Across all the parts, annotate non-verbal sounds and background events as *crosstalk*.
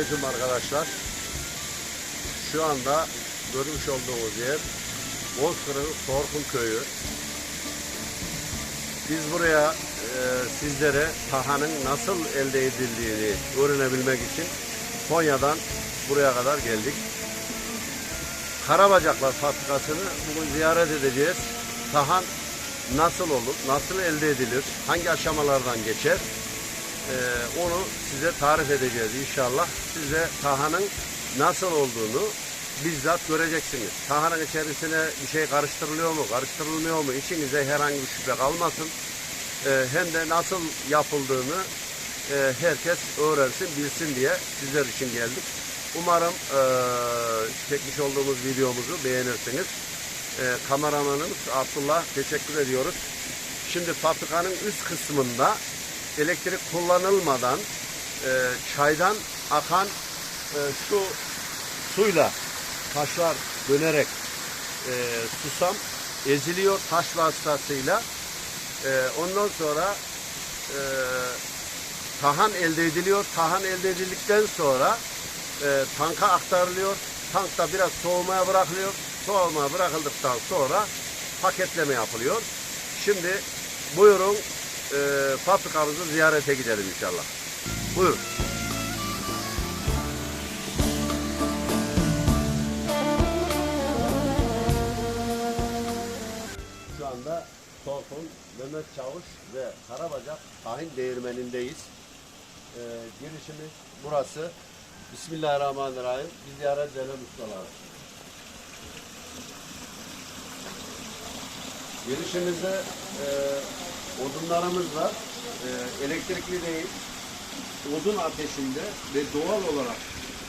arkadaşlar. Şu anda görmüş olduğumuz yer Bozkır'ın Sorkun Köyü. Biz buraya e, sizlere tahanın nasıl elde edildiğini öğrenebilmek için Konya'dan buraya kadar geldik. Karabacaklar fabrikasını bugün ziyaret edeceğiz. Tahan nasıl olur, nasıl elde edilir, hangi aşamalardan geçer ee, onu size tarif edeceğiz inşallah. Siz de tahanın nasıl olduğunu bizzat göreceksiniz. Tahanın içerisine bir şey karıştırılıyor mu, karıştırılmıyor mu, içinize herhangi bir şüphe kalmasın. Ee, hem de nasıl yapıldığını e, herkes öğrensin, bilsin diye sizler için geldik. Umarım e, çekmiş olduğumuz videomuzu beğenirsiniz. E, kameramanımız Abdullah teşekkür ediyoruz. Şimdi fabrikanın üst kısmında elektrik kullanılmadan e, çaydan akan e, şu suyla taşlar dönerek e, susam eziliyor taş vasıtasıyla. E, ondan sonra e, tahan elde ediliyor. Tahan elde edildikten sonra e, tanka aktarılıyor. Tankta biraz soğumaya bırakılıyor. Soğumaya bırakıldıktan sonra paketleme yapılıyor. Şimdi buyurun e, fabrikamızı ziyarete gidelim inşallah. Buyurun. Şu anda Torkun, Mehmet Çavuş ve Karabacak tahin değirmenindeyiz. Ee, girişimiz burası. Bismillahirrahmanirrahim. Biz ziyaret edelim ustalar. Girişimizde e, odunlarımız var. E, elektrikli değil. Odun ateşinde ve doğal olarak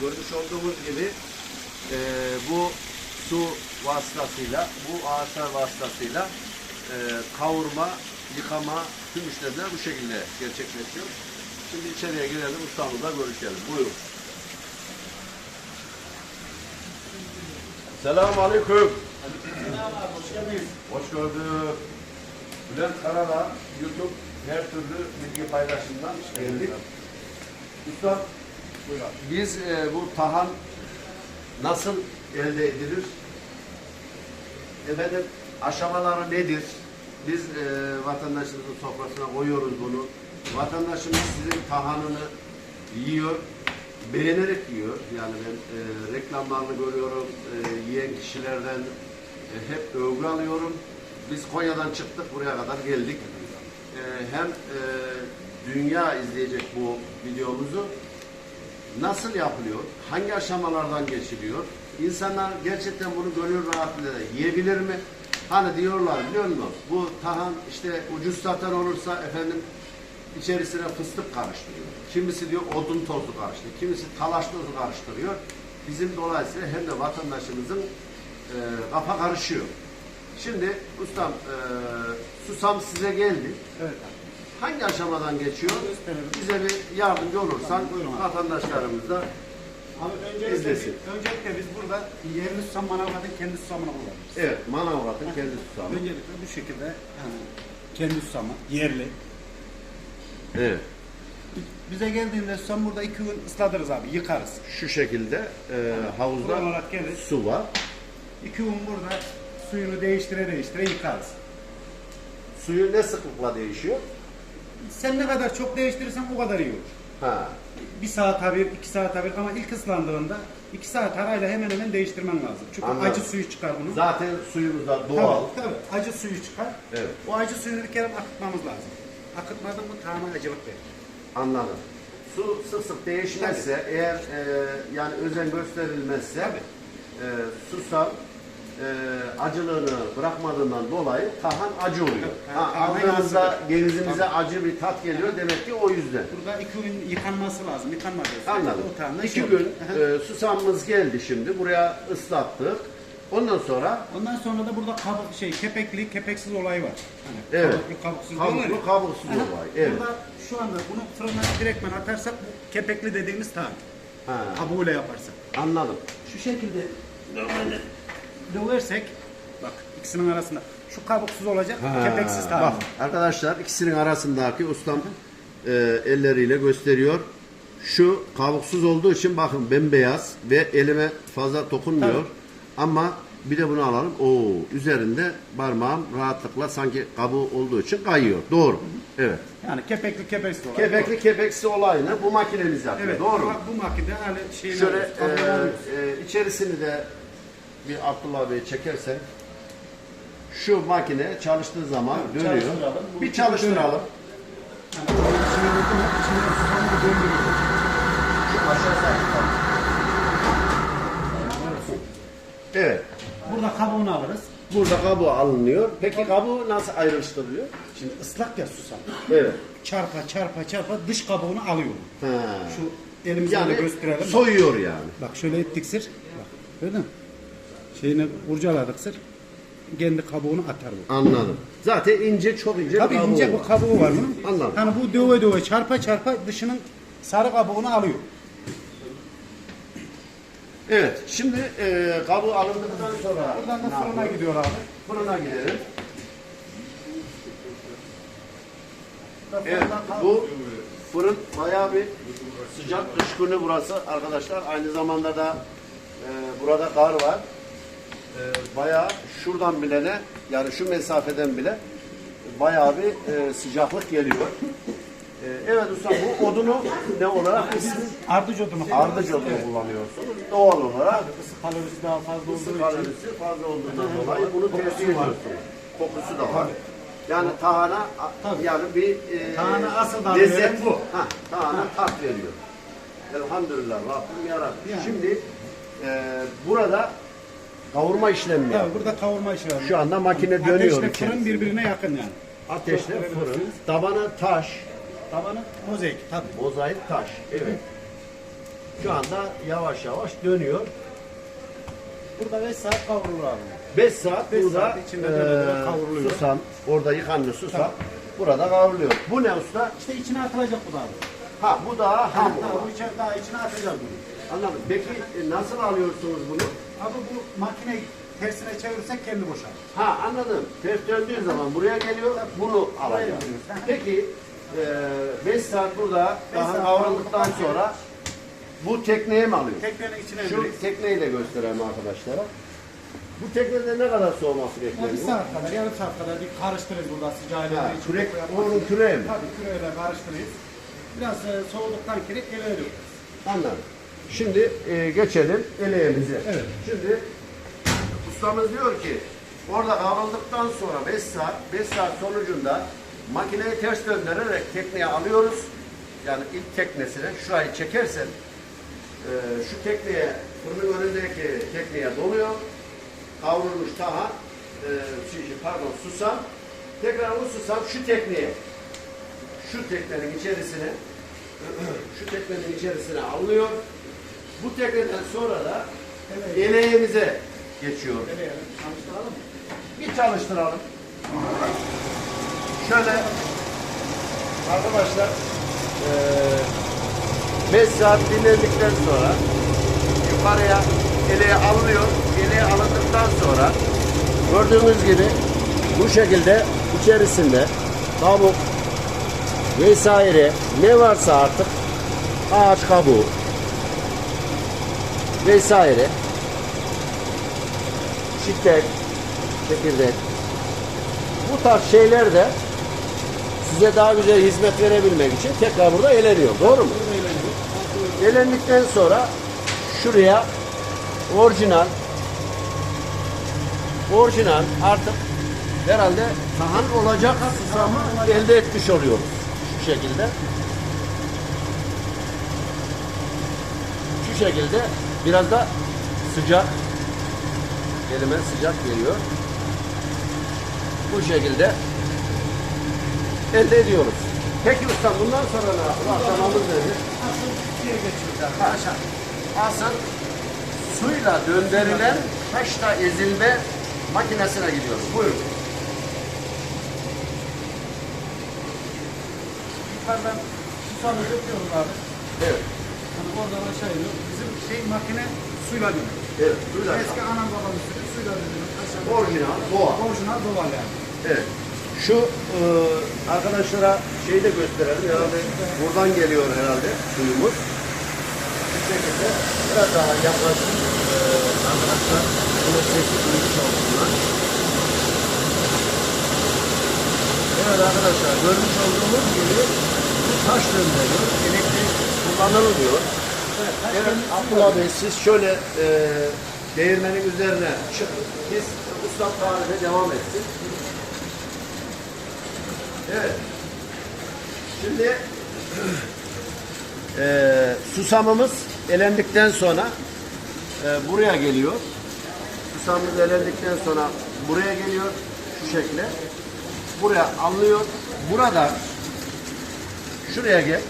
görmüş olduğumuz gibi e, bu su vasıtasıyla, bu ağaçlar vasıtasıyla e, kavurma, yıkama, tüm işlemler bu şekilde gerçekleşiyor. Şimdi içeriye girelim, ustamızla görüşelim. Buyurun. Selamun Aleyküm. Hoş geldiniz. Hoş gördük. Bülent Karadağ, YouTube her türlü bilgi paylaşımından geldik. Usta, biz e, bu tahan nasıl elde edilir? Efendim aşamaları nedir? Biz e, vatandaşımızın sofrasına koyuyoruz bunu. Vatandaşımız sizin tahanını yiyor, beğenerek yiyor. Yani ben e, reklamlarını görüyorum, e, yiyen kişilerden e, hep övgü alıyorum. Biz Konya'dan çıktık, buraya kadar geldik. E, hem e, dünya izleyecek bu videomuzu. Nasıl yapılıyor? Hangi aşamalardan geçiliyor? İnsanlar gerçekten bunu gönül rahatlığıyla yiyebilir mi? Hani diyorlar biliyor musun? Bu tahan işte ucuz satan olursa efendim içerisine fıstık karıştırıyor. Kimisi diyor odun tozu karıştırıyor. Kimisi talaş tozu karıştırıyor. Bizim dolayısıyla hem de vatandaşımızın e, kafa karışıyor. Şimdi ustam e, susam size geldi. Evet. Hangi aşamadan geçiyor? Bize bir yardımcı olursan buyurun abi. vatandaşlarımız da Abi öncelikle, İzlesin. öncelikle biz burada yerli susam manavgatın kendi susamını kullanıyoruz. evet Manavgat'ın kendi susamı. Öncelikle bu şekilde yani kendi susamı, yerli. Evet. Bize geldiğinde susam burada iki gün ıslatırız abi, yıkarız. Şu şekilde e, havuzda gelir. su var. İki gün burada suyunu değiştire değiştire yıkarız. Suyu ne sıklıkla değişiyor? Sen ne kadar çok değiştirirsen o kadar iyi olur. Ha. Bir saat bir, iki saat bir ama ilk ıslandığında iki saat arayla hemen hemen değiştirmen lazım. Çünkü Anladım. acı suyu çıkar bunun. Zaten suyumuz da doğal. Tabii, tabii. Acı suyu çıkar. Evet. O acı suyunu bir kere akıtmamız lazım. Akıtmadın mı tamamen acılık verir. Anladım. Su sık sık değişmezse eğer e, yani özen gösterilmezse Tabii. e, susam e, acılığını bırakmadığından dolayı tahan acı oluyor. Ha, aldığınızda genizimize acı bir tat geliyor demek ki o yüzden. Burada iki gün yıkanması lazım. Yıkanmadığı sürece Anladım. o tahanla İki şey gün e, susamımız geldi şimdi. Buraya ıslattık. Ondan sonra Ondan sonra da burada kabuk şey kepekli kepeksiz olay var. Hani Evet. Kabuklu kabuksuz diyorlar kabuklu kabuksuz Aha. olay. Evet. Burada şu anda bunu fırına direktmen atarsak bu kepekli dediğimiz tahan. Ha, Kabuğuyla yaparsak. anladım. Şu şekilde normalde döversek bak ikisinin arasında şu kabuksuz olacak Ha, kepeksiz tahan. Bak arkadaşlar ikisinin arasındaki ustam e, elleriyle gösteriyor. Şu kabuksuz olduğu için bakın bembeyaz ve elime fazla dokunmuyor. Tabii. Ama bir de bunu alalım. Oo, üzerinde parmağım rahatlıkla sanki kabuğu olduğu için kayıyor. Doğru. Evet. Yani kepekli kepeksiz olarak. Kepekli kepeksi olayını bu makinemiz yapıyor. Evet. Doğru? Bu, bu makinede hani şeyini Şöyle e, e, içerisini de bir Abdullah Bey çekersen şu makine çalıştığı zaman Evet, dönüyor. çalıştıralım. Bir çalıştıralım. Evet. Burada kabuğunu alırız. Burada kabuğu alınıyor. Peki kabuğu nasıl ayrıştırılıyor? Şimdi ıslak ya susam. Evet. Çarpa çarpa çarpa dış kabuğunu alıyorum. Ha. Şu elimizle Yani gösterelim. soyuyor yani. Bak şöyle ettik sır. Bak gördün mü? Şeyini kurcaladık sır. Kendi kabuğunu atar bu. Anladım. Zaten ince çok ince Tabii bir kabuğu ince var. bu kabuğu var bunun. Anladım. Hani bu döve döve çarpa çarpa dışının sarı kabuğunu alıyor. Evet. Şimdi e, kabuğu alındıktan sonra Buradan da ne fırına yapıyoruz? gidiyor abi. Fırına gidelim. Evet, bu fırın bayağı bir sıcak kış günü burası arkadaşlar. Aynı zamanda da e, burada kar var. E, bayağı şuradan bile ne, yani şu mesafeden bile bayağı bir e, sıcaklık geliyor. E, evet usta bu odunu ne olarak ismi? Ardıç odunu. Ardıç odunu kullanıyorsunuz. Doğal olarak Isı kalorisi daha fazla olduğu ısı için. kalorisi fazla olduğundan dolayı bunu tercih ediyorsunuz. Kokusu da var. Yani tahana Tabii. yani bir e, Tahana asıl da lezzet bu. Ha, tahana tat veriyor. Elhamdülillah Rabbim yarabbim. Yani. Şimdi e, burada kavurma işlemi Tabii burada kavurma var. Şu anda makine dönüyor Ateşle fırın içerisinde. birbirine yakın yani. Ateşle fırın, tabana taş, Tabanı mozaik tabii. mozaik taş. Evet. Şu anda yavaş yavaş dönüyor. Burada 5 saat kavrulur abi. 5 saat Beş burada saat içinde döne kavruluyor. susam, orada yıkanlı susam Tabii. burada kavruluyor. Bu ne usta? İşte içine atılacak bu da abi. Ha bu daha ham olan. bu içine, daha içine atacağız bunu. Anladım. Peki e, nasıl alıyorsunuz bunu? Abi bu makineyi tersine çevirirsek kendi boşar. Ha anladım. Ters döndüğü zaman buraya geliyor, bunu alacağız. yapıyoruz. Peki 5 saat burada Beş daha saat sonra bu tekneye mi alıyor? Teknenin içine Şu indiririz. tekneyi de gösterelim arkadaşlara. Bu teknede ne kadar soğuması Ya bir bekleniyor? saat kadar, yarım saat kadar bir karıştırırız burada sıcağıyla. Ha, içine kürek, koyalım. onun küreği mi? Tabii küreyle karıştırırız. Biraz e, soğuduktan kere ele dökeriz. Anladım. Şimdi e, geçelim eleğimize. Evet. Şimdi ustamız diyor ki orada kavruldıktan sonra 5 saat, 5 saat sonucunda makineyi ters döndürerek tekneye alıyoruz. Yani ilk teknesine şurayı çekersen e, şu tekneye, fırının önündeki tekneye doluyor. Kavrulmuş taha, e, şey, pardon susam. Tekrar o susam şu tekneye, şu teknenin içerisine *clears throat* şu teknenin içerisine alınıyor. Bu tekneden sonra da eleğimize geçiyor. Ele çalıştıralım mı? Bir çalıştıralım. Şöyle arkadaşlar 5 saat dinlendikten sonra yukarıya eleğe alınıyor. Eleğe alındıktan sonra gördüğünüz gibi bu şekilde içerisinde kabuk vesaire ne varsa artık ağaç kabuğu vesaire çiçek, çekirdek bu tarz şeyler de size daha güzel hizmet verebilmek için tekrar burada eleniyor. Doğru mu? Elendikten sonra şuraya orijinal orijinal artık herhalde tahan olacak susamı elde etmiş oluyoruz. Şu şekilde. Şu şekilde biraz da sıcak elime sıcak geliyor. Bu şekilde elde ediyoruz. Peki usta bundan sonra ne yapalım? Asıl geçiyoruz abi. Aşağı. Asıl suyla döndürülen taşla ezilme makinesine gidiyoruz. Buyurun. Yukarıdan susamı döküyoruz abi. Evet. Hani oradan aşağı iniyor. Şey makine suyla dönüyor. Evet. Buyurun. Eski anam babam usulü suyla dönüyor. Orijinal, doğal. Orijinal doğal yani. Evet. Şu e, arkadaşlara şeyi de gösterelim. Herhalde buradan geliyor herhalde suyumuz. şekilde biraz daha yaklaşık e, arkadaşlar bunu sesi duymuş olsunlar. Evet arkadaşlar görmüş olduğunuz gibi bu taş döndürüyor. Elektrik kullanılmıyor. Evet Abdullah Bey siz şöyle e, değirmenin üzerine çıkın. Biz ustam tarife devam etsin. Evet. Şimdi *clears throat* e, susamımız elendikten sonra e, buraya geliyor. Susamımız elendikten sonra buraya geliyor. Şu şekilde. Buraya alınıyor. Burada şuraya gel.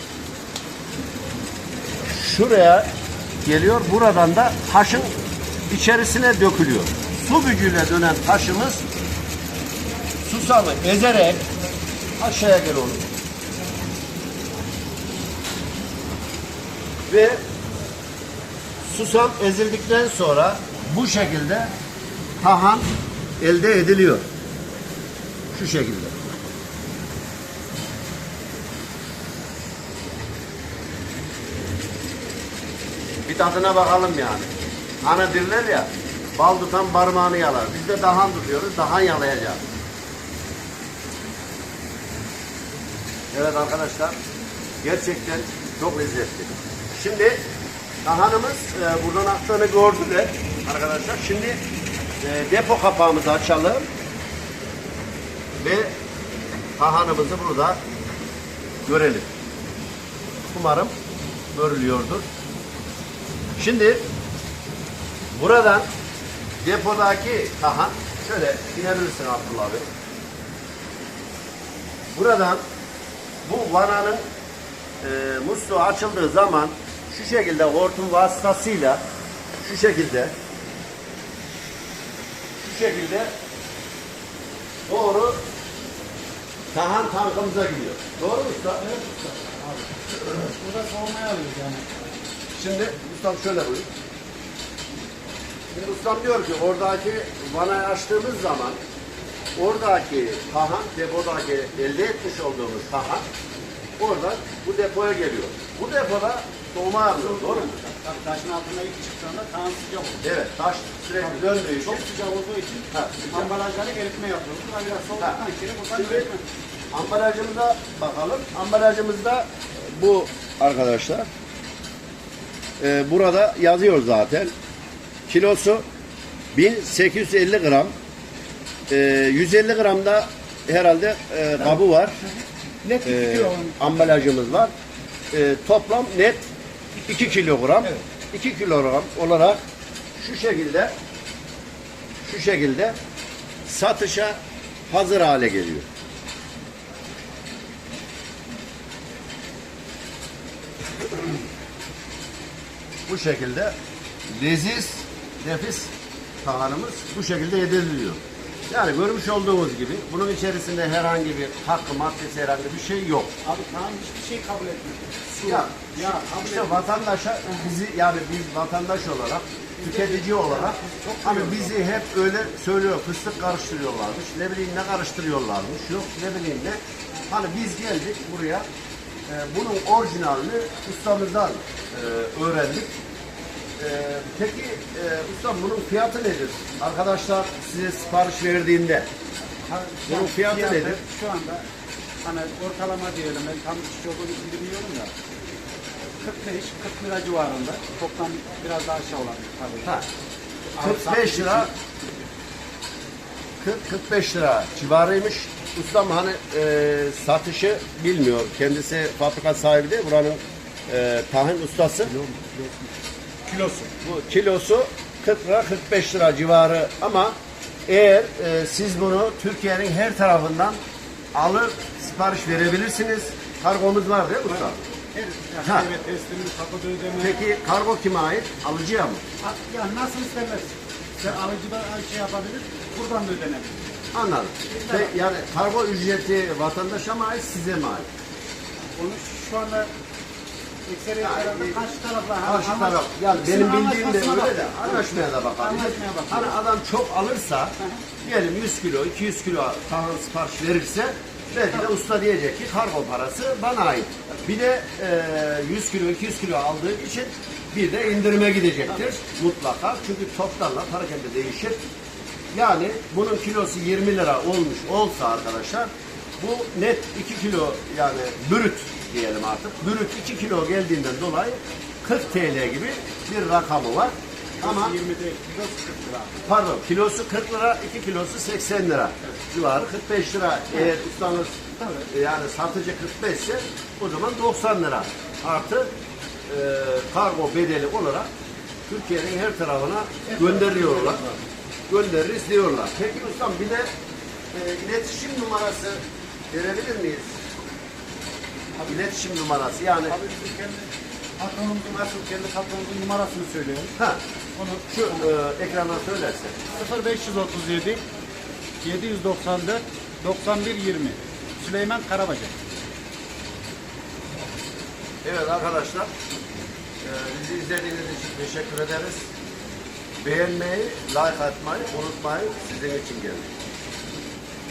Şuraya geliyor. Buradan da taşın içerisine dökülüyor. Su gücüyle dönen taşımız susamı ezerek aşağıya gel olur. Ve susam ezildikten sonra bu şekilde tahan elde ediliyor. Şu şekilde. Tadına bakalım yani. Hani derler ya, bal tutan parmağını yalar. Biz de dahan tutuyoruz, dahan yalayacağız. Evet arkadaşlar, gerçekten çok lezzetli. Şimdi dahanımız e, buradan aktığını gördüler arkadaşlar. Şimdi e, depo kapağımızı açalım ve dahanımızı burada görelim. Umarım görülüyordur. Şimdi buradan depodaki tahan şöyle inebilirsin Abdullah Bey. Buradan bu vananın e, musluğu açıldığı zaman şu şekilde hortum vasıtasıyla şu şekilde şu şekilde doğru tahan tankımıza gidiyor. Doğru mu usta? Evet usta. Burada soğumaya alıyoruz yani. Şimdi ustam şöyle buyur. Şimdi ustam diyor ki oradaki vanayı açtığımız zaman oradaki tahan depodaki elde etmiş olduğumuz tahan oradan bu depoya geliyor. Bu depoda soğuma alıyor. Doğru mu? Tabii taşın altına ilk çıktığında tam sıcak olur. Evet. Taş sürekli döndüğü için. Çok sıcak olduğu için Ha, sıcak. ambalajları eritme yapıyoruz. Buna biraz soğuduktan sonra buradan eritme. ambalajımıza bakalım. Ambalajımızda bu arkadaşlar. Ee, burada yazıyor zaten. Kilosu 1850 gram. Ee, 150 gramda herhalde e, kabı var. Net 2 kilo. ambalajımız var. Ee, toplam net 2 kilogram. 2 kilogram olarak şu şekilde şu şekilde satışa hazır hale geliyor. Bu şekilde leziz, nefis tahanımız bu şekilde ediliyor. Yani görmüş olduğumuz gibi bunun içerisinde herhangi bir katkı maddesi herhangi bir şey yok. Abi tamam hiçbir şey kabul etmiyor. Su, Ya, ya kabul İşte etmiyor. vatandaşa bizi yani biz vatandaş olarak tüketici olarak hani bizi hep öyle söylüyor fıstık karıştırıyorlarmış ne bileyim ne karıştırıyorlarmış yok ne bileyim ne hani biz geldik buraya e, bunun orijinalini ustamızdan e, öğrendik. E, peki e, ustam bunun fiyatı nedir? Arkadaşlar size sipariş verdiğinde Ha, Bunun yani fiyatı nedir? Şu anda hani ortalama diyelim ben tam olduğunu bilmiyorum da 45-40 lira civarında. Toplam biraz daha aşağı olan tabii. Ha, Abi, 45 lira 40-45 lira civarıymış. Ustam hani e, satışı bilmiyor. Kendisi fabrika sahibi değil. Buranın e, tahin ustası. Kilosu. Bu kilosu 40 lira 45 lira civarı ama eğer e, siz bunu Türkiye'nin her tarafından alır sipariş verebilirsiniz. Kargomuz var değil mi usta? Evet, Ha. yani evet teslimini kapıda ödeme. Peki kargo kime ait? Alıcıya mı? Ya nasıl isterler? Sen alıcı da şey yapabilir, buradan da ödenebilir. Anladım. Ve yani kargo ücreti vatandaşa mı ait size mi ait? Onu şu anda ekseri Yani, herhalde karşı tarafla Karşı taraf. Yani benim bildiğim de öyle de anlaşmaya da bakabilir. Anlaşmaya bakıyor. Hani adam çok alırsa diyelim 100 kilo 200 kilo tahıl sipariş verirse belki de usta diyecek ki kargo parası bana ait. Bir de e, 100 kilo 200 kilo aldığı için bir de indirime gidecektir mutlaka. Çünkü toptanla parakende değişir. Yani bunun kilosu 20 lira olmuş olsa arkadaşlar bu net 2 kilo yani bürüt diyelim artık. Bürüt 2 kilo geldiğinden dolayı 40 TL gibi bir rakamı var. Ama 20 değil, kilosu 40 lira. pardon kilosu 40 lira, 2 kilosu 80 lira civarı 45 lira. Eğer ustanız Tabii. yani satıcı 45 ise o zaman 90 lira artı e, kargo bedeli olarak Türkiye'nin her tarafına gönderiyorlar. Göndeririz diyorlar. Peki ustam bir de e, iletişim numarası verebilir miyiz? İletişim numarası yani Abi kendi patronumuzun nasıl kendi patronumuzun numarasını söylüyorum. ha, Onu şu e, ekrana söylersen. 0537 794 91 20 Süleyman Karabacak. Evet arkadaşlar, e, bizi izlediğiniz için teşekkür ederiz. Beğenmeyi, like atmayı unutmayın. Sizin için geldik.